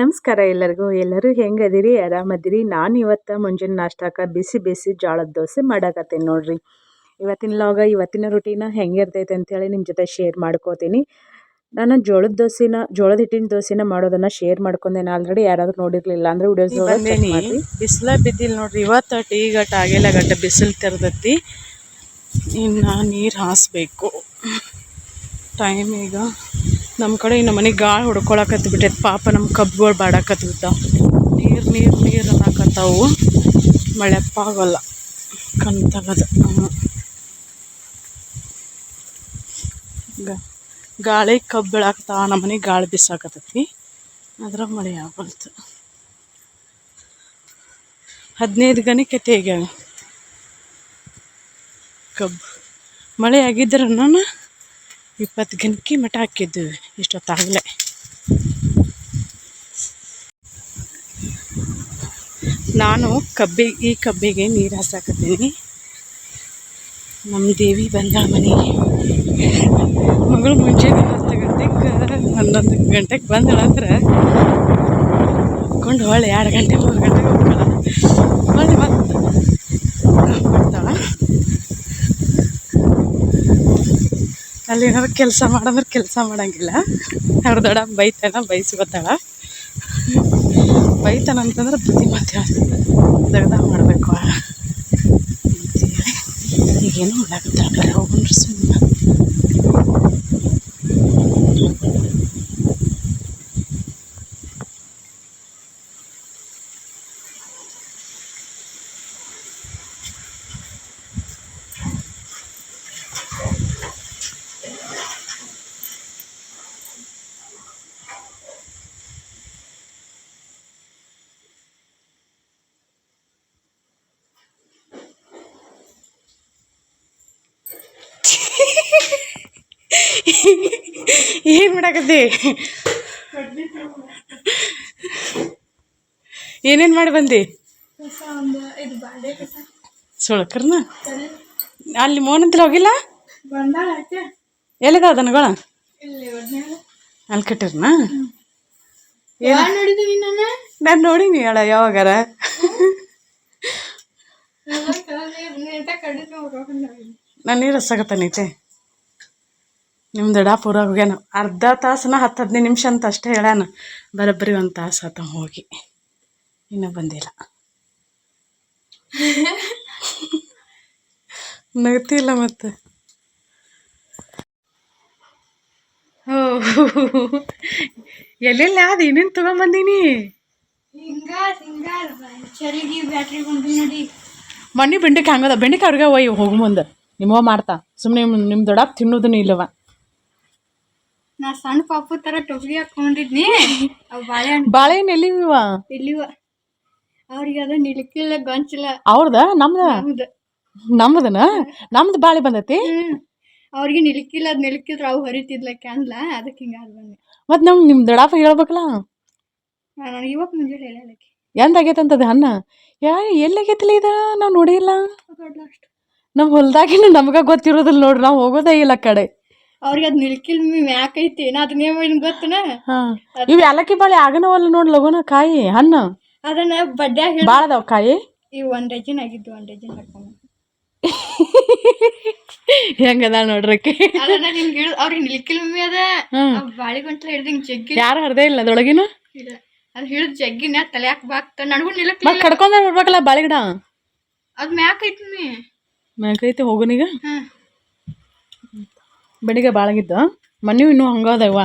ನಮಸ್ಕಾರ ಎಲ್ಲರಿಗೂ. ಎಲ್ಲರೂ ಹೆಂಗದಿರಿ? ಆರಾಮದಿರಿ? ನಾನು ಇವತ್ತು ಮುಂಜಾನೆ ನಾಷ್ಟಾಕ ಬಿಸಿ ಬಿಸಿ ಜೋಳದ ದೋಸೆ ಮಾಡಾಕತ್ತೀನಿ ನೋಡ್ರಿ. ಇವತ್ತಿನ ಲಾಗ ಇವತ್ತಿನ ರುಟೀನ ಹೆಂಗಿರ್ತೈತೆ ಅಂತೇಳಿ ನಿಮ್ಮ ಜೊತೆ ಶೇರ್ ಮಾಡ್ಕೋತೀನಿ. ನಾನು ಜೋಳದ ದೋಸೆನ ಜೋಳದ ಹಿಟ್ಟಿನ ದೋಸೆನ ಮಾಡೋದನ್ನ ಶೇರ್ ಮಾಡ್ಕೊಂಡೇನೆ ಆಲ್ರೆಡಿ ಯಾರಾದ್ರೂ ನೋಡಿರ್ಲಿಲ್ಲ ಅಂದ್ರೆ ವಿಡಿಯೋಸ್ ಬಿಸಿಲ ಬಿದ್ದಿಲ್ಲ ನೋಡ್ರಿ. ಇವತ್ತು ಟೀ ಗಟ್ಟ ಆಗಿಲ್ಲ ಗಟ್ಟ ಬಿಸಿಲು ತೆರೆದತ್ತಿ ಇನ್ನು ನೀರು ಹಾಸ್ಬೇಕು. ಟೈಮ್ ಈಗ ನಮ್ಮ ಕಡೆ ಇನ್ನು ಮನೆಗೆ ಗಾಳಿ ಹೊಡ್ಕೊಳಕತ್ತಿ ಬಿಟ್ಟೈತೆ. ಪಾಪ ನಮ್ಮ ಕಬ್ಬುಗಳು ಬಾಡಾಕತ್ತಿ ಬಿಟ್ಟಾವ ನೀರು ನೀರು ನೀರು ಅನ್ನಕತ್ತಾವು. ಮಳೆ ಕಣ್ ತಗದ ಗಾಳಿ ಕಬ್ಬು ಬೆಳಾಕತ್ತಾವ ನಮ್ಮ ಮನೆಗೆ ಗಾಳಿ ಬಿಸಾಕತ್ತೈತಿ. ಅದ್ರಾಗ ಮಳೆ ಆಗಲ್ತು ಹದಿನೈದು ಗಣಿಕೆ ತೆಗ್ಯಾವ ಕಬ್ಬು. ಮಳೆ ಆಗಿದ್ರೆ ನಾನು ಇಪ್ಪತ್ತು ಗಂಟೆ ಮಠ ಹಾಕಿದ್ದು. ಇಷ್ಟೊತ್ತಾಗಲೇ. ನಾನು ಕಬ್ಬಿ, ಈ ಕಬ್ಬಿಗೆ ನೀರು ಹಾಸಾಕತ್ತೀನಿ. ನಮ್ಮ ದೇವಿ ಬಂದ ಮನೆಗೆ. ಮಗಳು ಮುಂಜಾನೆ ಹತ್ತು ಗಂಟೆಗೆ ಹನ್ನೊಂದು ಗಂಟೆಗೆ ಬಂದಳ ಅಂದ್ರೆ ಕೊಂಡು ಹೊಳ್ಳಿ ಎರಡು ಗಂಟೆ ಮೂರು ಗಂಟೆಗೆ ಹೋಗ್ಕೊಳ್ಳ ಹೊಳ್ಳಿ ಮತ್ತೆ ಬರ್ತಾಳ ಅಲ್ಲಿ ಏನಾದ್ರು ಕೆಲಸ ಮಾಡಂದ್ರೆ ಕೆಲಸ ಮಾಡಂಗಿಲ್ಲ. ಅವ್ರ ದೊಡ್ಡ ಬೈತಾನ ಬೈಸ್ಕೊತಾಳ. ಬೈತಾನ ಅಂತಂದ್ರೆ ಬುದ್ಧಿ ಮಾತು ದಗದ ಮಾಡಬೇಕು. ಈಗೇನು ಮಾಡಾಕತ್ತಾಳ ಹೋಗ್ರಿ ಸುಮ್ಮನೆ ಏನು ಮಾಡಾಕತ್ತಿ? ಏನೇನು ಮಾಡಿ ಬಂದಿ? ಸುಳ್ಕರ್ನ? ಅಲ್ಲಿ ಮೋನಂತ್ರ ಹೋಗಿಲ್ಲ? ಎಲ್ಲಿದಾವ ದನಗಳ? ಅಲ್ಲಿ ಕಟ್ಟಿರ್ನ? ನಾನು ನೋಡೀನಿ ಹೇಳ ಯಾವಾಗಾರ. ನಾನು ನೀರು ಹಸಾಕತ್ತಾನೈತೆ ನಿಮ್ಮ ಎಡ ಪೂರ ಹೋಗ್ಯಾನ ಅರ್ಧ ತಾಸನ ಹತ್ತು ಹದಿನೈದು ನಿಮಿಷ ಅಂತ ಅಷ್ಟೇ ಹೇಳ್ಯಾನ ಬರೋಬ್ಬರಿ ಒಂದು ತಾಸು ಆತ ಹೋಗಿ. ಇನ್ನೂ ಬಂದಿಲ್ಲ. ನಗ್ತಿಲ್ಲ ಮತ್ತೆ. ಓ. ಎಲ್ಲೆಲ್ಲ? ಅದು ಏನೇನು ತಗೊಂಬಂದೀನಿ? ಮಣ್ಣಿ ಬೆಂಡೆಕಾಯಿ ಹಂಗದ. ಬೆಂಡೆಕಾಯಿ ಅವ್ರಿಗೆ ಒಯ್ಯ ಹೋಗು ಮುಂದೆ. ನಿಮ್ಮವ ಮಾಡ್ತಾ. ಸುಮ್ಮನೆ ನಿಮ್ಮ ನಿಮ್ಮ ದೊಡ್ಡ ತಿನ್ನೋದನ್ನ ಇಲ್ಲವ. ನಾ ಸಣ್ಣ ಪಾಪು ತರ ಟೊಪ್ಪಿಗೆ ಹಾಕೊಂಡಿದ್ನಿ. ಅವ್ ಬಾಳೆಹಣ್ಣು ಬಾಳೆಹಣ್ಣು ಎಲ್ಲಿವ? ಇಲ್ಲಿವ ಅವ್ರಿಗೆ ಅದ ನಿಲ್ಕಿಲ್ಲ ಗೊಂಚಿಲ್ಲ ಅವ್ರದ? ನಮ್ದ? ನಮ್ದನ? ನಮ್ದು ಬಾಳೆ ಬಂದತಿ? ಅವ್ರಿಗೆ ನಿಲ್ಕಿಲ್ಲ ಅದ್ ನಿಲ್ಕಿದ್ರ ಅವು ಹರಿತಿದ್ಲ ಕ್ಯಾನ್ಲ ಅದಕ್ಕೆ ಹಿಂಗ ಆದ್ ಬಂದೆ. ಮತ್ತು ನಮ್ಗೆ ನಿಮ್ಮ ದಡಾಪ ಹೇಳ್ಬೇಕಲ್ಲ? ನನಗೆ ಇವಾಗ ಮುಂಜಾನೆ ಹೇಳಲಕ್ಕೆ ಎಂದಾಗೈತಂತದ ಅನ್ನ ಯಾ ಎಲ್ಲಾಗೈತಿಲ್ಲ ಇದ? ನಾವು ನೋಡಿಲ್ಲ. ನಮ್ಮ ಹೊಲ್ದಾಗಿನ ನಮ್ಗೆ ಗೊತ್ತಿರೋದಿಲ್ಲ ನೋಡ್ರಿ ನಾವು ಹೋಗೋದೇ ಇಲ್ಲ ಕಡೆ. ಅವ್ರಿಗೆ ಅದ್ ನಿಲ್ಕಿಲ್ ಮ್ಯಾಕ್ ಐತಿ. ನಾ ಅದ್ ಮಾಡಿನ ಗೊತ್ತನ? ಇವ್ ಏಲಕ್ಕಿ ಬಾಳೆ ಆಗನವಲ್ಲ ನೋಡಿ ಲಗುನ ಕಾಯಿ ಹಣ್ಣು? ಅದನ್ನ ಬಡ್ಡ್ಯಾಗ ಹಿಡ್ ಭಾಳ ಅದಾವ ಕಾಯಿ? ಇವ್ ಒಂದ್ ಡಜನ್ ಆಗಿದ್ದು ಒಂದ್ ಡಜನ್ ಹಾಕೊಂಡ್ ಹೆಂಗದ ನೋಡ್ರಕ್ಕೆ ಅದನ್ನ ಅವ್ರಿಗೆ ನಿಲ್ಕಿಲ್ ಮಮ್ಮಿ ಅದ. ಬಾಳಿಗಂಟ್ಲ ಬಾಳಿ ಗಂಟ್ಲ ಹಿಡ್ದು ಹಿಂಗ್ ಜಗ್ಗಿ ಯಾರು ಹರ್ದೇ ಇಲ್ಲ ಅದೊಳಗಿನ ಇಲ್ಲ. ಅದ್ ಹಿಡ್ದು ಜಗ್ಗಿನ ತಲ್ಯಾಕ್ ಬಾಕ್ತ ನನಗೂ ನಿಲುಕ್ಲಿಲ್ಲ ಮತ್ ಕಡ್ಕೊಂಡ ಬರ್ಬೇಕಲ್ಲ ಬಾಳೆ ಗಿಡ ಅದ್ ಮ್ಯಾಕ್ ಐತಿ ಮ್ಯಾಕೈತಿ ಹೋಗುನೀಗ ಹ್ಮ್ ಬೆಳಿಗ್ಗೆ ಬಾಳಗಿದ್ದ. ಮನೆಯೂ ಇನ್ನೂ ಹಂಗದವ.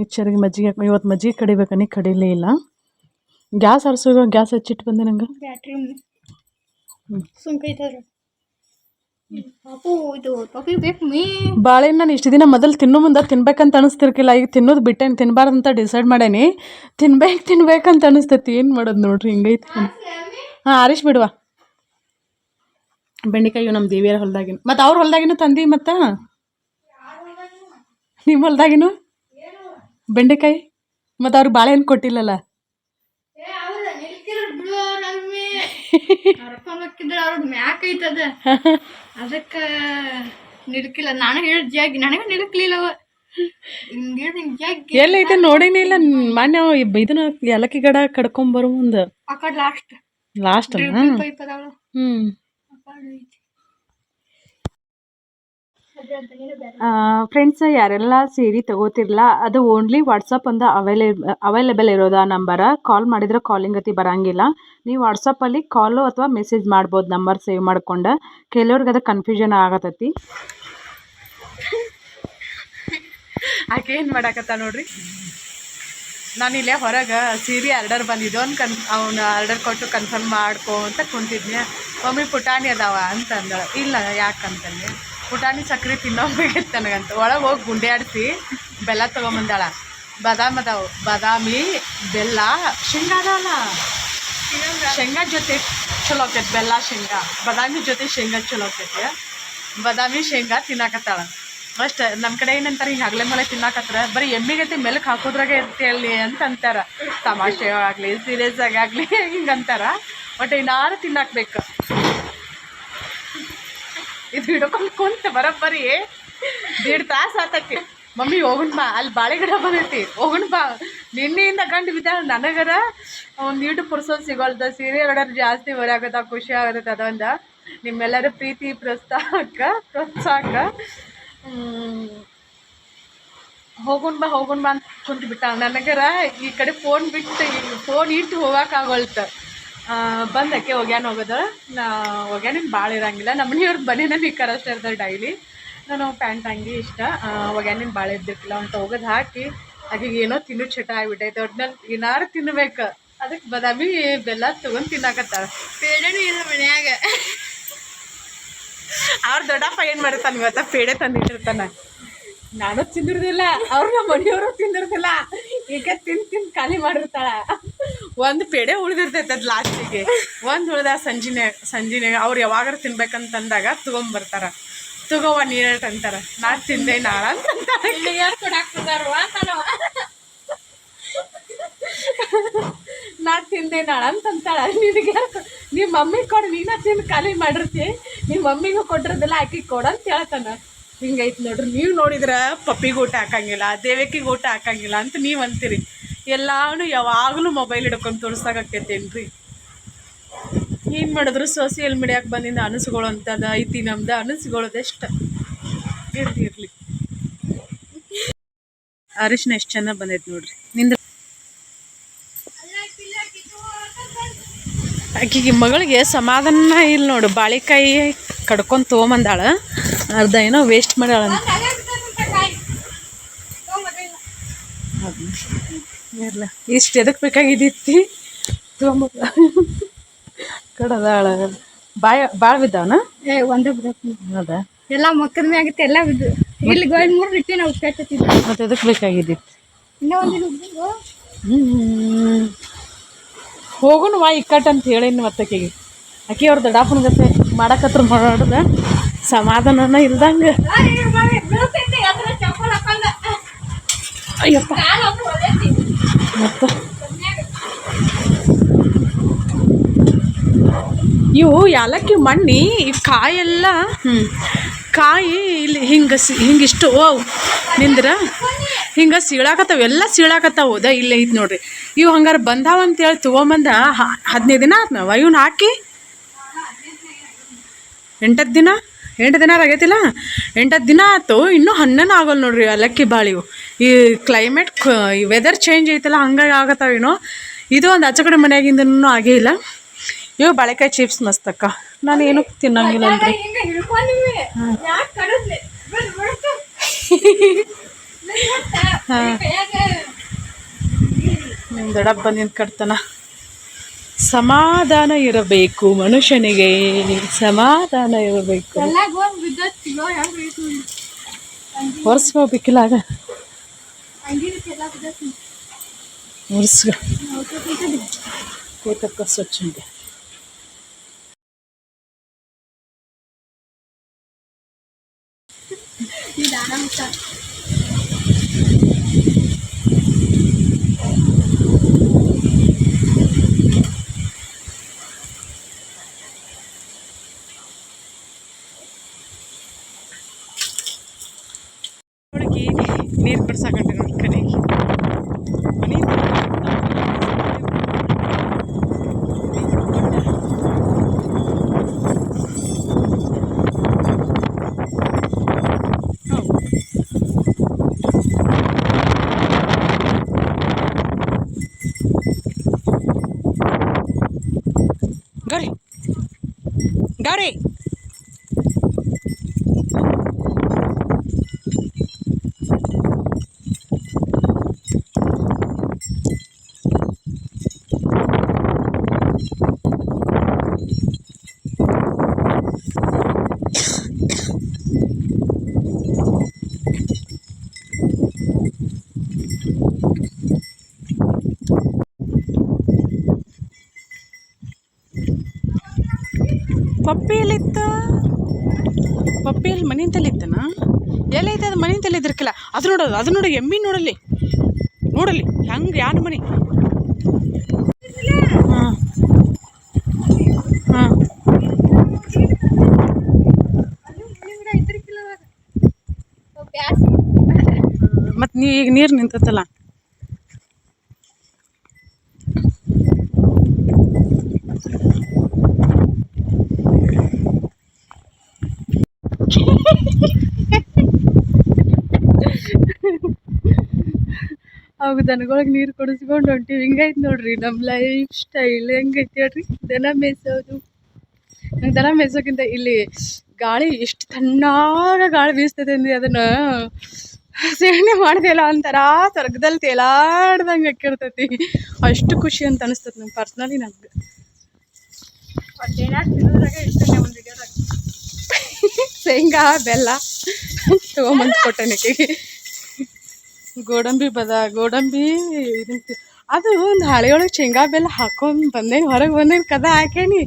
ಈ ಚರಿಗೆ ಮಜ್ಜಿಗೆ ಹಾಕ್- ಇವತ್ತು ಮಜ್ಜಿಗೆ ಕಡಿಬೇಕನಿ ಕಡಿಲೇ ಇಲ್ಲ. ಗ್ಯಾಸ್ ಹರ್ಸೋದು ಗ್ಯಾಸ್ ಹಚ್ಚಿಟ್ಟು ಬಂದೆ ನಂಗೆ. ಬಾಳೆಹಣ್ಣು ನಾನು ಇಷ್ಟು ದಿನ ಮೊದಲು ತಿನ್ನೋ ಮುಂದೆ ತಿನ್ಬೇಕಂತ ಅನಿಸ್ತಿರ್ಕಿಲ್ಲ. ಈಗ ತಿನ್ನೋದು ಬಿಟ್ಟೇನು ತಿನ್ನಬಾರ್ದಂತ ಡಿಸೈಡ್ ಮಾಡೇನಿ. ತಿನ್ಬೇಕು ತಿನ್ಬೇಕಂತ ಅನಿಸ್ತೈತಿ. ಏನು ಮಾಡೋದು ನೋಡ್ರಿ ಹಿಂಗೈತಿ. ಹಾಂ ಆರಿಸ್ ಬಿಡುವ. ಬೆಂಡೆಕಾಯಿ ನಮ್ಮ ದೇವಿಯರ ಹೊಲ್ದಾಗಿನ ಮತ್ತು ಅವ್ರ ಹೊಲ್ದಾಗಿನ ತಂದಿ ಮತ್ತು? ನಿಮ್ಮ ಹೊಲ್ದಾಗಿನ? ಬೆಂಡೆಕಾಯಿ? ಮತ್ತು ಅವ್ರಿಗೆ ಬಾಳೆಹಣ್ಣು ಕೊಟ್ಟಿಲ್ಲಲ್ಲ? ಅದಕ್ಕೆ ನಿಲ್ಕಿಲ್ಲ ನಾನು ಹೇಳಿದ ಜಾಗಿ ನನಗೆ ನಿಲ್ಕ್ಲಿಲ್ಲ ಅವ ಹಿಂಗೆ ಹಿಂಗೆ ಎಲ್ಲೈತೆ ನೋಡೇನೇ ಇಲ್ಲ ಇಬ್- ಇದನ್ನ ಏಲಕ್ಕಿ ಗಿಡ ಕಡ್ಕೊಂಬರು ಮುಂದೆ ಲಾಸ್ಟ್ ಲಾಸ್ಟ್ ಪೈಪ್ ಫ್ರೆಂಡ್ಸ್ ಯಾರೆಲ್ಲ ಸೇರಿ ತಗೋತಿರಲ್ಲ ಅದು ಓನ್ಲಿ ವಾಟ್ಸಪ್ ಒಂದು ಅವೈಲೇ ಅವೈಲೇಬಲ್ ಇರೋದು ನಂಬರ? ಕಾಲ್ ಮಾಡಿದ್ರೆ ಕಾಲಿಂಗ್ ಅತಿ ಬರಂಗಿಲ್ಲ. ನೀವು ವಾಟ್ಸಪ್ಪಲ್ಲಿ ಕಾಲು ಅಥವಾ ಮೆಸೇಜ್ ಮಾಡ್ಬೋದು ನಂಬರ್ ಸೇವ್ ಮಾಡ್ಕೊಂಡು. ಕೆಲವ್ರಿಗೆ ಅದು ಕನ್ಫ್ಯೂಷನ್ ಆಗತೈತಿ. ಆಕೆ ಏನು ಮಾಡಾಕತ್ತ ನೋಡ್ರಿ? ನಾನು ಇಲ್ಲೇ ಹೊರಗೆ ಸೀರೆ ಆರ್ಡರ್ ಬಂದಿದ್ದು ಒಂದು ಕನ್ ಅವನು ಆರ್ಡರ್ ಕೊಟ್ಟು ಕನ್ಫರ್ಮ್ ಮಾಡ್ಕೊ ಅಂತ ಕುಂತಿದ್ನೆ. ಮಮ್ಮಿ ಪುಟಾಣಿ ಅದಾವ ಅಂತಂದಳು ಇಲ್ಲ, ಯಾಕಂತಂದೆ? ಪುಟಾಣಿ ಸಕ್ರೆ ತಿನ್ನೋಬೇಕಿತ್ತು ನನಗಂತ. ಒಳಗೆ ಹೋಗಿ ಗುಂಡೆ ಆಡಿಸಿ ಬೆಲ್ಲ ತೊಗೊಂಬಂದಾಳ. ಬಾದಾಮ್ ಅದಾವು. ಬಾದಾಮಿ, ಬೆಲ್ಲ, ಶೇಂಗಾ ಅದಾವಲ್ಲ? ಶೇಂಗಾ ಜೊತೆ ಚಲೋ ಆಕೈತೆ. ಬೆಲ್ಲ, ಶೇಂಗಾ. ಬಾದಾಮಿ ಜೊತೆ ಶೇಂಗಾ ಚಲೋ ಆಕೈತೆ. ಬಾದಾಮಿ ಶೇಂಗಾ ತಿನ್ನಾಕತ್ತಾಳ. ಅಷ್ಟ ನಮ್ಮ ಕಡೆ ಏನಂತಾರೆ ಈಗ ಹಗಲೆ ಮೇಲೆ ತಿನ್ನಾಕತ್ರ, ಬರೀ ಎಮ್ಮಿಗೈತಿ ಮೆಲಕ್ ಹಾಕೋದ್ರಾಗೆ ಇರ್ತೀಯಲ್ಲಿ ಅಂತ ಅಂತಾರ ತಮಾಷೆ ಆಗಲಿ ಸೀರಿಯಸ್ ಆಗಿ ಆಗಲಿ, ಹಿಂಗೆ ಅಂತಾರ. ಬಟ್ ಇನ್ನಾರು ತಿನ್ನಾಕ್ಬೇಕು. ಇದು ಹಿಡ್ಕೊಂಡು ಕುಂತ ಬರೋಬ್ಬರಿ. ದೇಡ್ ತಾಸು ಆತಕ್ಕೆ ಮಮ್ಮಿ, ಹೋಗುಣ್ ಬಾ, ಅಲ್ಲಿ ಬಾಳೆ ಗಿಡ ಬಂದೈತಿ. ಹೋಗುಣ್ ಬಾ. ನಿನ್ನೆಯಿಂದ ಗಂಡು ಬಿದ್ದ ನನಗರ ಒಂದು ಈಟು ಪುರ್ಸೋದು ಸಿಗೋಲ್ದ. ಸೀರೆ ಆರ್ಡರ್ ಜಾಸ್ತಿ ಬರಾಕತ್ತ ಖುಷಿ ಆಗತ್ತೆ ಅದೊಂದ. ನಿಮ್ಮೆಲ್ಲರ ಪ್ರೀತಿ ಪ್ರೋತ್ಸಾಹಕ್ಕ ಪ್ರೋತ್ಸಾಹಕ್ಕ. ಹೋಗುಣ್ ಬಾ ಹೋಗುಣ್ ಬಾ ಅಂತ ಕುಂತು ಬಿಟ್ಟ ನನಗರ ಈ ಕಡೆ ಫೋನ್ ಬಿಟ್ಟು ಫೋನ್ ಇಟ್ಟು ಹೋಗಕ್ಕಾಗೋಲ್ತ ಬಂದಕ್ಕೆ ಹೋಗ್ಯಾನ ಹೋಗೋದು. ನಾ ಒಗ್ಯಾನಿನ ಭಾಳ ಇರಂಗಿಲ್ಲ. ನಮ್ಮ ಮನೆಯವ್ರದ್ದು ಬನ್ನಿನ ನಿಕ್ಕರ್ ಅಷ್ಟೇ ಇರ್ತಾರೆ ಡೈಲಿ. ನಾನು ಪ್ಯಾಂಟ್ ಅಂಗಿ ಇಷ್ಟ. ಒಗ್ಯಾನಿನ ಭಾಳ ಇದ್ದಿರ್ತಿಲ್ಲ ಅಂತ ಹೋಗೋದು ಹಾಕಿ ಆಕೆಗೆ ಏನೋ ತಿನ್ನು ಚಟ ಆಗ್ಬಿಟ್ಟೈತೆ. ಒಟ್ನಲ್ಲಿ ಏನಾರು ತಿನ್ಬೇಕು. ಅದಕ್ಕೆ ಬದಾಮಿ, ಬೆಲ್ಲ ತೊಗೊಂಡು ತಿನ್ನಾಕತ್ತಾಳ. ಪೇಡಣಿ ಇಲ್ಲ ಮನ್ಯಾಗ. ಅವ್ರ ದೊಡ್ಡಪ್ಪ ಏನು ಮಾಡಿರ್ತಾನೆ ಇವತ್ತ? ಪೇಡೆ ತಂದಿಟ್ಟಿರ್ತಾನೆ ನಾನು ತಿಂದಿರ್ದಿಲ್ಲ, ಅವ್ರು ನಮ್ಮ ಮನೆಯವರು ತಿಂದಿರ್ದಿಲ್ಲ. ಈಗ ತಿಂದು ತಿಂದು ಖಾಲಿ ಮಾಡಿರ್ತಾಳ. ಒಂದು ಪೇಡೆ ಉಳಿದಿರ್ತೈತೆ ಅದು ಲಾಸ್ಟಿಗೆ ಒಂದು ಉಳ್ದ ಸಂಜಿನೆ ಸಂಜಿನೆ, ಅವ್ರು ಯಾವಾಗಾರ ತಿನ್ಬೇಕಂತಂದಾಗ ಬರ್ತಾರ ತಗೋವ ನೀರಟ್ ಅಂತಾರ. ನಾ ತಿಂದೆ ನಾಳ ಅಂತ ನಾ ತಿಂದೆ ನಾಳ ಅಂತಂತಾಳ ನಿನಗೆ ನಿಮ್ಮ ಮಮ್ಮಿ ಕೊಡು, ನೀನ ತಿಂದು ಖಾಲಿ ಮಾಡಿರ್ತಿ. ನಿಮ್ಮ ಮಮ್ಮಿಗೂ ಕೊಟ್ಟಿರೋದಿಲ್ಲ ಆಕಿಗೆ ಕೊಡು ಅಂತ ಹೇಳ್ತಾನ. ಹಿಂಗೈತೆ ನೋಡ್ರಿ, ನೀವು ನೋಡಿದ್ರೆ ಪಪ್ಪಿಗೆ ಊಟ ಹಾಕಂಗಿಲ್ಲ ದೇವಕಿಗೆ ಊಟ ಹಾಕಂಗಿಲ್ಲ ಅಂತ ನೀವು ಅಂತೀರಿ. ಎಲ್ಲಾನು ಯಾವಾಗಲೂ ಮೊಬೈಲ್ ಹಿಡ್ಕೊಂಡು ತೋರಿಸ್ದಾಗತ್ತೇನ್ರಿ ಏನು ಮಾಡಿದ್ರು ಸೋಸಿಯಲ್ ಮೀಡಿಯಾಕ್ಕೆ ಬಂದಿಂದ ಅನಸುಗಳು ಅಂತದ ಐತಿ ನಮ್ದು ಅನಸುಗಳದೆಷ್ಟ ಇರ್ಲಿ ಇರ್ಲಿ. ಅರಿಶಿನ ಎಷ್ಟು ಚೆನ್ನಾಗಿ ಬಂದೈತೆ ನೋಡ್ರಿ. ನಿಂದ ಆಕಿಗೆ ಮಗಳಿಗೆ ಸಮಾಧಾನ ಇಲ್ಲ ನೋಡು. ಬಾಳೆಕಾಯಿ ಕಡ್ಕೊಂಡು ತೊಗೊಂಬಂದಾಳ. ಅರ್ಧ ಏನೋ ವೇಸ್ಟ್ ಮಾಡ್ಯಾಳ ಇಷ್ಟ ಇಷ್ಟು ಎದಕ್ಕೆ ಬೇಕಾಗಿದ್ದಿತ್ತಿ? ತೊಗೊಂಬ ಕಡದಾಳ. ಬಾಯ ಭಾಳ ಬಿದ್ದಾವನ? ಏ ಒಂದೇ ಹೌದಾ? ಎಲ್ಲ ಮಕ್ಕದ ಮ್ಯಾಗತ್ತೆ ಎಲ್ಲ ಬಿದ್ದು. ಇಲ್ಲಿ ಗೋಲ್ ಮೂರು ರೀತಿ ನಾವು ಉಪ್ಕಾಡ್ತಿದ್ವಿ ಮತ್ತೆ ಎದಕ್ಕೆ ಬೇಕಾಗಿದ್ದಿತ್ತು? ಇನ್ನೂ ಹ್ಮ್ ಉಬ್ಬಿದ್ವು. ಹೋಗುಣ ವಾ ಇಕ್ಕಟ್ ಅಂತ ಹೇಳೀನಿ ಮತ್ತಕ್ಕಿಗೆ ಆಕೆ ಅವ್ರ ದೊಡ್ಡಪ್ಪನ ಗತೆ ಮಾಡಕತ್ರ ಮಾಡೋದ ಸಮಾಧಾನನ ಇಲ್ದಂಗೆ. ಅಯ್ಯಪ್ಪ. ಮತ್ತು? ಇವು ಯಾಲಕ್ಕಿ ಮಣ್ಣಿ ಈ ಕಾಯೆಲ್ಲ ಹ್ಞೂ ಕಾಯಿ ಇಲ್ಲಿ ಹಿಂಗೆ ಸಿ ಹಿಂಗಿಷ್ಟು ಓ ನಿಂದ್ರ? ಹಿಂಗೆ ಸೀಳಾಕತ್ತಾವ ಎಲ್ಲ ಸೀಳಾಕತ್ತಾವ ಹೋದ ಇಲ್ಲೇ ಐತೆ ನೋಡ್ರಿ. ಇವು ಹಂಗಾರೆ ಬಂದಾವ ಅಂತೇಳಿ ತೊಗೊಂಬಂದ ಹ- ಹದಿನೈದು ದಿನ ಆತ್ನವ ಇವನ್ನ ಹಾಕಿ? ಎಂಟತ್ತು ದಿನ? ಎಂಟು ದಿನ ಆಗೈತಿಲ್ಲ ಎಂಟತ್ತು ದಿನ ಆಯ್ತು ಇನ್ನೂ ಹನ್ನೊಂದು ಆಗೋಲ್ಲ ನೋಡ್ರಿ ಅಲಕ್ಕಿ ಬಾಳಿವು ಈ ಕ್ಲೈಮೇಟ್ ಈ ವೆದರ್ ಚೇಂಜ್ ಐತಲ್ಲ ಹಂಗಾಗಿ ಆಗತ್ತಾವೇನೋ ಇದು ಒಂದು ಆಚೆ ಕಡೆ ಮನೆಯಾಗಿಂದನೂ ಆಗೇ ಇಲ್ಲ. ಇವು ಬಾಳೆಕಾಯಿ ಚಿಪ್ಸ್ ಮಸ್ತಕ್ಕ ನಾನು ಏನು ತಿನ್ನಂಗಿಲ್ಲ ಅಲ್ರಿ ಹಿಂಗ ಹಿಡ್ಕೊಂಡಿವಿ. ಯಾಕ್ ಕಡಿದ್ಲಿ? ಬಿಡ್, ಬಿಡ್ತು. ಬಿಡ್, ಬಿಡ್ತ. ಈ ಕೈಯಾಗ ನಿಮ್ಮ ದೊಡ್ಡಪ್ಪ ಬಂದಿನ ಕಟ್ತಾನ ಸಮಾಧಾನ ಇರಬೇಕು ಮನುಷ್ಯನಿಗೆ. ಸಮಾಧಾನ ಇರಬೇಕು. ಎಲ್ಲ ಗೋಲ್ ಸ್ವಚ್ಛ ಗೋ ಹೆಂಗ್ ಐತಿ ನೋಡಿ. ಒರೆಸ್ಕೋಬೇಕಿಲ್ಲ ಆಗ ಅಂಗಿ ರೀತಿ ಎಲ್ಲ ಬಿದ್ದೈತಿ. ಒರೆಸ್ಕೊ ಹೌದು, ಬಿದ್ದೈತಿ. ಕೂತಕ್ಕ ಸ್ವಚ್ಛ ಇದೆ ಇದು ಆರಾಮ ಹುಡುಗಿ ನೀರು ಬಿಡ್ಸಾಕಂಡಿ ನೋಡಿ ಕಡೆಗೆ ಮನೆ ಗೌರಿ ಗೌರಿ ಪಪ್ಪಿ ಎಲ್ಲಿತ್ತ ಪಪ್ಪಿ ಎಲ್ಲಿ ಎಲ್ಲ ಐತೆ ಎಲ್ಲೈತೆ ಅದು ಮನೆ ಇದ್ರಕ್ಕಿಲ್ಲ ಅದು ನೋಡೋದು ಅದು ನೋಡಿ ಎಮ್ಮಿ ನೋಡಲಿ ನೋಡಲಿ ಹೆಂಗೆ ಯಾರು ಮನೆ? ಹಾಂ. ಹಾಂ. ಮತ್ತು ನೀ ಈಗ ನೀರು ನಿಂತತ್ತಲ್ಲ ಅವಾಗ ದನಗಳಿಗೆ ನೀರು ಕುಡಿಸ್ಕೊಂಡು ಹೊಂಟಿವಿ. ಹಿಂಗೈತೆ ನೋಡ್ರಿ ನಮ್ಮ ಲೈಫ್ ಸ್ಟೈಲ್ ಹೆಂಗೈತಿ ಹೇಳ್ರಿ? ದನ ಮೇಯ್ಸೋದು. ನಂಗೆ ದನ ಮೇಯ್ಸೋಕ್ಕಿಂತ ಇಲ್ಲಿ ಗಾಳಿ ಎಷ್ಟು ತಣ್ಣಾಗ ಗಾಳಿ ಬೀಸ್ತದೆ ಅಂದ್ರೆ ಅದನ್ನು. ಸೇವನೆ ಮಾಡ್ದೆಲ್ಲ ಒಂಥರ ಸ್ವರ್ಗದಲ್ಲಿ ತೇಲಾಡ್ದಂಗೆ ಅಕ್ಕಿರ್ತೈತಿ. ಅಷ್ಟು ಖುಷಿ ಅಂತ ಅನಿಸ್ತದೆ ನಂಗೆ ಪರ್ಸ್ನಲಿ ನಂಗೆ. ಶೇಂಗಾ ಬೆಲ್ಲ ತೊಗೊಂಬಂದು ಕೊಟ್ಟೆ ನೆಕ್ಕಿಗೆ ಗೋಡಂಬಿ ಬದ ಗೋಡಂಬಿ ಅದು ಒಂದು ಹಳೆಯೊಳಗೆ ಶೇಂಗಾ ಬೆಲ್ಲ ಹಾಕೊಂಡು ಬಂದೇನಿ ಹೊರಗೆ ಬಂದೇನಿ ಕದ ಹಾಕೇನಿ.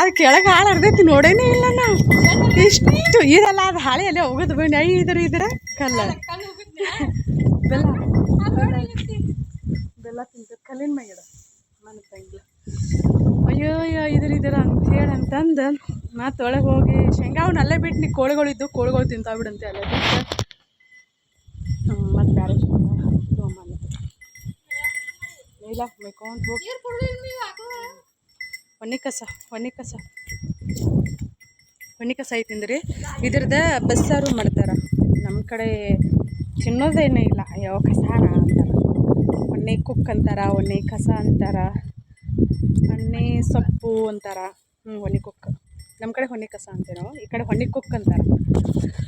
ಅದು ಕೆಳಗೆ ಹಾಳು ಅರ್ಧೈತಿ ನೋಡೇನೇ ಇಲ್ಲ ನಾ ಇಷ್ಟು ಇದಲ್ಲ ಅದು ಹಾಳೆ ಅಲ್ಲೇ ಹೋಗೋದು ಬನ್ನಿ. ಐ ಇದ್ರ ಇದ್ರ ಕಲ್ಲ ಬೆಲ್ಲ ಬೆಲ್ಲ ತಿಂತ ಕಲ್ಲಿನ ಮೈಗಿಡ ಅಯ್ಯೋ ಅಯ್ಯೋ ಇದ್ರ ಇದರ ಅಂತೇಳಿ ಅಂತಂದು ಮತ್ತೆ ಒಳಗೆ ಹೋಗಿ ಶೇಂಗಾವನ್ನ ಅಲ್ಲೇ ಬಿಟ್ಟು ನೀ ಕೋಳಿಗಳಿದ್ದು ಕೋಳಿಗಳು ತಿಂತಾವ್ಬಿಡಂತೆ ಅಲ್ಲೇ ಬಿಟ್ಟು ಮತ್ತು ಬೇರೆ ಇಲ್ಲ ಮೇಯ್ಕೊಂತ ಹೋಗಿ ಹೊನ್ನಿ ಕಸ ಹೊನ್ನಿ ಕಸ. ಹೊನ್ನಿ ಕಸ ಐತಿಂದ್ರಿ ಇದ್ರದ್ದು ಬಸ್ಸಾರು ಮಾಡ್ತಾರೆ. ನಮ್ಮ ಕಡೆ ತಿನ್ನೋದೇನೇ ಇಲ್ಲ. ಯಾವ ಕಸಾನ ಅಂತಾರೆ. ಹೊನ್ನೆ ಕುಕ್ ಅಂತಾರೆ ಹೊನ್ನೆ ಕಸ ಅಂತಾರ. ಹೊನ್ನೆ ಸೊಪ್ಪು ಅಂತಾರ ಹ್ಞೂ ಹೊನ್ನೆ ಕುಕ್. ನಮ್ಮ ಕಡೆ ಹೊನ್ನೆ ಕಸ ಅಂತೀವಿ ಈ ಕಡೆ ಹೊನ್ನಿ ಕುಕ್ ಅಂತಾರೆ.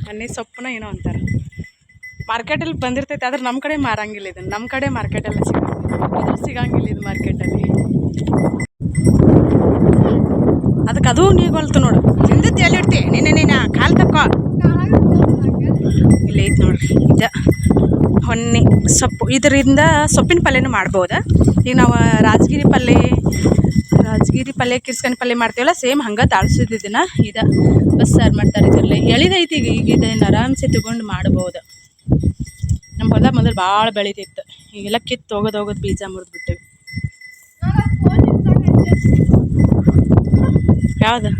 ಹೊನ್ನೆ ಸೊಪ್ಪುನ ಏನೋ ಅಂತಾರೆ. ಮಾರ್ಕೆಟಲ್ಲಿ ಬಂದಿರ್ತೈತೆ, ಆದ್ರೆ ನಮ್ಮ ಕಡೆ ಮಾರಂಗಿಲ್ಲ ಇದನ್ನು ನಮ್ಮ ಕಡೆ ಮಾರ್ಕೆಟಲ್ಲಿ ಇದು ಸಿಗಂಗಿಲ್ಲ ಇದು ಮಾರ್ಕೆಟಲ್ಲಿ. ಅದಕ್ಕೆ ಅದು ನೀಗೊಲ್ತು ನೋಡು. ತಿಂದದ್ದು ಎಲ್ಲಿಡ್ತಿ ನಿನ್ನೆ ನೀನು ಕಾಲು ತಕ್ಕೋ ಇಲ್ಲ ಐತೆ ನೋಡ್ರಿ. ಇದ ಹೊನ್ನೆ ಸೊಪ್ಪು. ಇದರಿಂದ ಸೊಪ್ಪಿನ ಪಲ್ಯನೂ ಮಾಡ್ಬೋದಾ? ಈಗ ನಾವು ರಾಜಗಿರಿ ಪಲ್ಯ ರಾಜಗಿರಿ ಪಲ್ಯ ಕಿರ್ಸ್ಕನ್ ಪಲ್ಯ ಮಾಡ್ತೀವಲ್ಲ, ಸೇಮ್ ಹಂಗೆ ತಾಳ್ಸಿದ್ದು ಇದ. ಇದು ಬಸ್ಸಾರು ಮಾಡ್ತಾರೆ ಇದರಲ್ಲಿ. ಎಳಿದೈತಿ ಈಗ ಈಗ ಇದನ್ನು ಆರಾಮ್ಸೆ ತಗೊಂಡು ಮಾಡ್ಬೋದು. ನಮ್ಮ ಹೊಲ ಮೊದಲು ಭಾಳ ಬೆಳೀತಿತ್ತು. ಈಗೆಲ್ಲ ಕಿತ್ತು ಹೋಗೋದು ಹೋಗೋದು ಬೀಜ ಮುರಿದ್ಬಿಟ್ಟಿವಿ. ಯಾವ್ದು?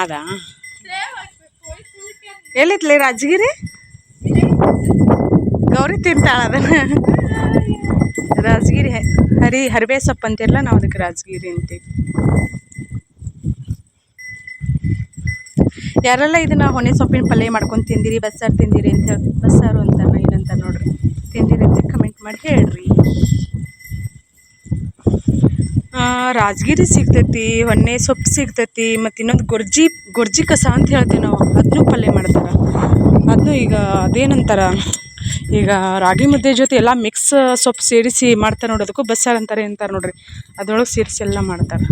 ಅದಾ. ಎಲ್ಲಿತ್ಲಿ ರಾಜಗಿರಿ? ಗೌರಿ ತಿಂತಾಳ ಅದನ್ನ ರಾಜಗಿರಿ ಹರಿ ಹರಿವೆ ಸೊಪ್ಪು ಅಂತಿರಲ್ಲ, ನಾವು ಅದಕ್ಕೆ ರಾಜಗಿರಿ ಅಂತೀವಿ. ಯಾರೆಲ್ಲ ಇದನ್ನ ಹೊಣೆ ಸೊಪ್ಪಿನ ಪಲ್ಯ ಮಾಡ್ಕೊಂಡು ತಿಂದಿರಿ, ಬಸ್ಸಾರು ತಿಂದಿರಿ ಅಂತ ಹೇಳಿ, ಬಸ್ಸಾರು ಅಂತಾರ ಏನಂತ ನೋಡ್ರಿ. ತಿಂದಿರಿ ಅಂತ ಕಮೆಂಟ್ ಮಾಡಿ ಹೇಳ್ರಿ. ರಾಜಗಿರಿ ಸಿಗ್ತೈತಿ, ಹೊನ್ನೆ ಸೊಪ್ಪು ಸಿಗ್ತೈತಿ, ಮತ್ತು ಇನ್ನೊಂದು ಗೊರ್ಜಿ ಗೊರ್ಜಿ ಕಸ ಅಂತ ಹೇಳ್ತೀವಿ ನಾವು ಅದನ್ನೂ ಪಲ್ಯ ಮಾಡ್ತಾರೆ. ಅದನ್ನೂ ಈಗ ಅದೇನಂತಾರ ಈಗ ರಾಗಿ ಮುದ್ದೆ ಜೊತೆ ಎಲ್ಲ ಮಿಕ್ಸ್ ಸೊಪ್ಪು ಸೇರಿಸಿ ಮಾಡ್ತಾರೆ ನೋಡಿ, ಅದಕ್ಕೂ ಬಸ್ಸಾರು ಅಂತಾರೆ ಅಂತಾರೆ ನೋಡ್ರಿ. ಅದ್ರೊಳಗೆ ಸೇರಿಸಿ ಎಲ್ಲ ಮಾಡ್ತಾರೆ.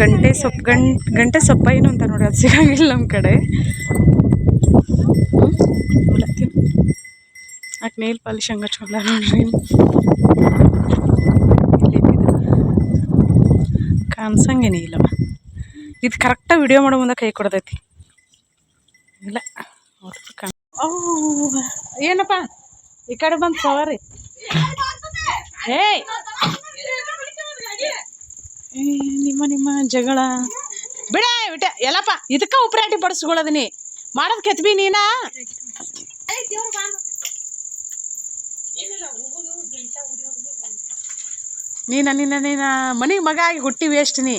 ಗಂಟೆ ಸೊಪ್ಪು ಗಂ, ಗಂಟೆ ಸೊಪ್ಪ ಏನು ಅಂತ ನೋಡ್ರಿ, ಅದು ಸಿಗಂಗಿಲ್ಲ ನಮ್ಮ ಕಡೆ. ಆಕೆ ನೇಲ್ ಪಾಲಿಶ್ ಹಂಗೆ ಚೊಲ್ಲ ನೋಡ್ರಿ. ಕಾಣ್ಸಂಗೇನೇ ಇಲ್ಲವ. ಇದು ಕರೆಕ್ಟಾಗಿ ವಿಡಿಯೋ ಮಾಡೋ ಮುಂದೆ ಕೈ ಕೊಡ್ತೈತಿ. ಇಲ್ಲ ಏನಪ್ಪ? ಈ ಕಡೆ ಬಂದು ಸವಾರಿ. ಏಯ್! ನಿಮ್ಮ ನಿಮ್ಮ ಜಗಳ. ಬಿಡ ಬಿಟ್ಟ ಎಲ್ಲಪ್ಪ, ಇದಕ್ಕೆ ಉಪ್ರಾಟಿ ಪಡಿಸ್ಕೊಳ್ಳೋದಿನಿ. ಮಾಡೋದ್ ಕೆತ್ಬಿ ನೀನಾ? ನೀನ ನಿನ್ನ ನೀನ ಮನಿಗೆ ಮಗ ಆಗಿ ಹುಟ್ಟಿ ವೇಸ್ಟ್ ನೀ.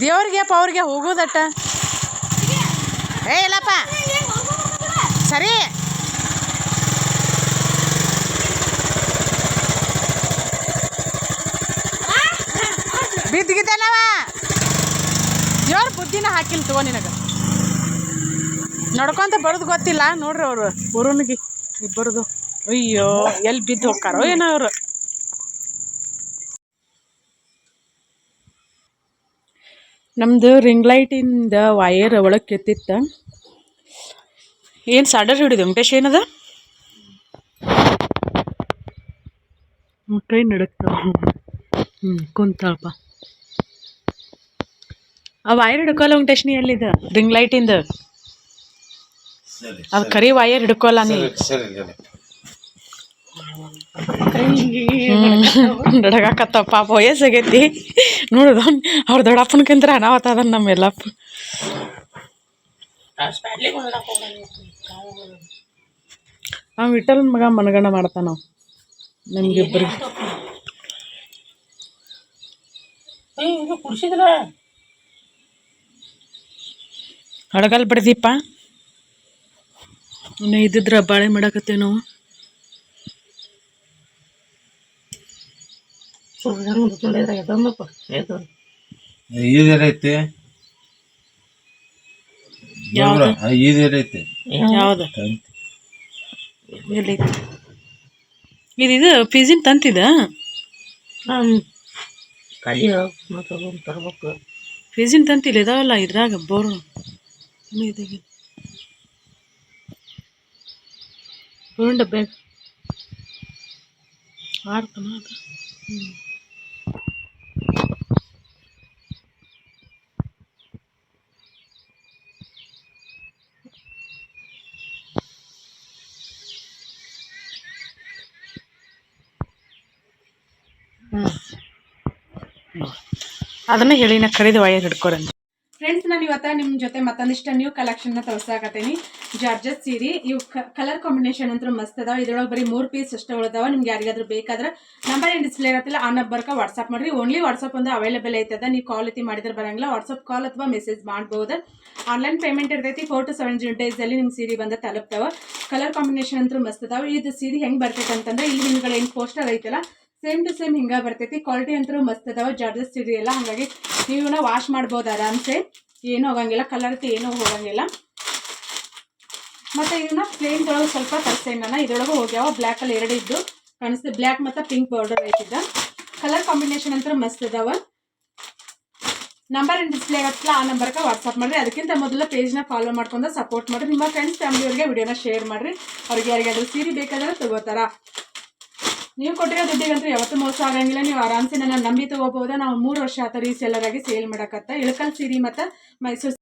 ದೇವ್ರಿಗೆ ಅವ್ರಿಗೆ ಹೋಗೋದಟ್ಟ. ಏ ಇಲ್ಲಪ್ಪ ಸರಿ. ಬಿದ್ದಿಗಿದ್ದಾನವ ದೇವ್ರ ಬುದ್ಧಿನ ಹಾಕಿಲ್ಲ ತಗೋ ನಿನಗ. ನಡ್ಕೊಂತ ಬರೋದು ಗೊತ್ತಿಲ್ಲ, ನೋಡ್ರಿ ಅವರು ಊರನಿಗೆ ಇಬ್ಬರದು. ಅಯ್ಯೋ ಎಲ್ಲಿ ಬಿದ್ದು ಹೋಗ್ತಾರೋ ಏನೋ ಅವರು. ನಮ್ದು ರಿಂಗ್ ಲೈಟಿಂದ ವಯರ್ ಒಳಗೆ ಕೆತ್ತಿತ್ತ. ಏನು ಸಡರ್ ಹಿಡಿದು ವೆಂಕಟೇಶ್ ಏನದ? ಕೈ ನಡಕ್ತಾವ ಹ್ಞೂ ಕುಂತಾಳಪ್ಪ. ಆ ವೈರ್ ಹಿಡ್ಕೊಲ್ಲ ವೆಂಕಟೇಶ್ ನೀ ಎಲ್ಲಿದ? ರಿಂಗ್ ಲೈಟಿಂದ ಸರಿ ಅದು ಕರಿ ವೈರ್ ಹಿಡ್ಕೊಲ್ಲ ನೀ. ಸರಿ ಸರಿ ನಡಗಾಕತ್ತ ಪಾಪ ವಯಸ್ಸಾಗೈತಿ. ನೋಡುದ ಅವ್ರ ದೊಡ್ಡಪ್ಪನ್ಕಿಂತ ಅನಾವತ್ತ ಅದನ್ನ ನಮ್ಮೆಲ್ಲಪ್ಪ. ಅವ ವಿಠಲ್ ಮಗ ಮನಗಣ ಮಾಡ್ತಾನ ಅವ ನಮ್ಗಿಬ್ಬರಿಗೆ ಹಡಗಲ್ ಬಿಡ್ದೀಪ. ಇನ್ನು ಇದ್ದಿದ್ರ ಬಾಳೆ ಮಾಡಾಕತ್ತೇವ್ ನಾವು ಈದೇನೈತಿ ಯಾವ್ದು? ಈದೇನೈತಿ ಯಾವ್ದು? ಎಲ್ಲೈತಿ ಇದು ಇದು ಪಿಜಿನ್ ತಂತಿದ ಪಿಜಿನ್ ತಂತಿಲ್ಲ ಇದಾವಲ್ಲ ಇದ್ರಾಗ ಬೋರ್. ಬೋರ್ನ್ ಡಬ್ಬೆ ಆಡ್ತಾನ ಅದು? ಅದನ್ನ ಹೇಳಿ ನಾ ಕರಿದ ವಯರ್ ಹಿಡ್ಕೊರಂತ. ಫ್ರೆಂಡ್ಸ್ ನಾನು ಇವತ್ತ ನಿಮ್ಮ ಜೊತೆ ಮತ್ತೊಂದಿಷ್ಟು ನ್ಯೂ ಕಲೆಕ್ಷನ್ನ ತೋರ್ಸಾಕತ್ತೀನಿ. ಜಾರ್ಜಸ್ ಸೀರೆ, ಇವು ಕಲರ್ ಕಾಂಬಿನೇಷನ್ ಅಂತೂ ಮಸ್ತ್ ಅದಾವ. ಇದ್ರೊಳಗೆ ಬರೀ ಮೂರು ಪೀಸ್ ಅಷ್ಟೇ ಉಳಿದಾವ. ನಿಮ್ಗೆ ಯಾರಿಗಾದ್ರೂ ಬೇಕಾದ್ರೆ ನಂಬರ್ ಏನು ಡಿಸ್ಪ್ಲೇ ಇರತ್ತಿಲ್ಲ, ಆ ನಂಬರ್ಗೆ ವಾಟ್ಸಪ್ ಮಾಡ್ರಿ. ಓನ್ಲಿ ವಾಟ್ಸಪ್ ಒಂದು ಅವೈಲೇಬಲ್ ಐತದ. ನೀವು ಕಾಲ್ ಮಾಡಿದ್ರೆ ಬರಂಗಿಲ್ಲ. ವಾಟ್ಸಪ್ ಕಾಲ್ ಅಥವಾ ಮೆಸೇಜ್ ಮಾಡ್ಬೋದು. ಆನ್ಲೈನ್ ಪೇಮೆಂಟ್ ಇರ್ತೈತಿ ಫೋರ್ ಟು ಸೆವೆನ್ ಡೇಸಲ್ಲಿ ನಿಮ್ಮ ಸೀರೆ ಬಂದ ತಲುಪ್ತಾವ. ಕಲರ್ ಕಾಂಬಿನೇಷನ್ ಅಂತೂ ಮಸ್ತ್ ಅದಾವ. ಇದು ಸೀರೆ ಹೆಂಗೆ ಬರ್ತೈತೆ ಅಂತಂದ್ರೆ ಇಲ್ಲಿ ನಿಮ್ಗಳು ಏನು ಪೋಸ್ಟರ್ ಐತಲ್ಲ ಸೇಮ್ ಟು ಸೇಮ್ ಹಿಂಗ ಬರ್ತೈತಿ. ಕ್ವಾಲಿಟಿ ಅಂತೂ ಮಸ್ತ್ ಅದಾವ. ಜಾರ್ಜಸ್ ಇದೆಯಲ್ಲ ಹಾಗಾಗಿ ನೀವನ್ನ ವಾಶ್ ಮಾಡ್ಬೋದು ಆರಾಮ್ಸೆ. ಏನೂ ಹೋಗಂಗಿಲ್ಲ. ಕಲರ್ ಏನೂ ಹೋಗಂಗಿಲ್ಲ. ಮತ್ತೆ ಇದನ್ನ ಪ್ಲೇನ್ ಒಳಗೆ ಸ್ವಲ್ಪ ತರಿಸ್ತೇನೆ ನಾನು. ಇದ್ರೊಳಗೆ ಹೋಗ್ಯಾವ. ಬ್ಲ್ಯಾಕ್ ಅಲ್ಲಿ ಎರಡು ಇದ್ದು. ಕಾಣಿಸ್ತದೆ ಬ್ಲ್ಯಾಕ್ ಮತ್ತು ಪಿಂಕ್ ಬಾರ್ಡರ್ ಐತಿದ್ದ. ಕಲರ್ ಕಾಂಬಿನೇಷನ್ ಅಂತೂ ಮಸ್ತ್ ಅದಾವ. ನಂಬರ್ ಏನು ಡಿಸ್ಪ್ಲೇ ಆಗತ್ತಲ್ಲ, ಆ ನಂಬರ್ಗೆ ವಾಟ್ಸಪ್ ಮಾಡ್ರಿ. ಅದಕ್ಕಿಂತ ಮೊದಲು ಪೇಜ್ನ ಫಾಲೋ ಮಾಡ್ಕೊಂಡು ಸಪೋರ್ಟ್ ಮಾಡಿರಿ. ನಿಮ್ಮ ಫ್ರೆಂಡ್ಸ್ ಫ್ಯಾಮಿಲಿಯವ್ರಿಗೆ ವಿಡಿಯೋನ ಶೇರ್ ಮಾಡಿರಿ. ಅವ್ರಿಗೆ ಯಾರಿಗಾದ್ರೂ ಸೀರೆ ಬೇಕಾದ್ರೆ ತಗೋತಾರ. ನೀವು ಕೊಟ್ಟಿರೋ ದುಡ್ಡಿಗಂತೂ ಯಾವತ್ತೂ ಮೋಸ ಆಗಂಗಿಲ್ಲ. ನೀವು ಆರಾಮ್ಸೆ ನನ್ನ ನಂಬಿ ತಗೋಬಹುದು? ನಾವು ಮೂರು ವರ್ಷ ಆತ ರೀಸೆಲ್ಲರ್ ಆಗಿ ಸೇಲ್ ಮಾಡಕತ್ತ, ಇಳಕಲ್ ಸೀರೆ ಮತ್ತು ಮೈಸೂರು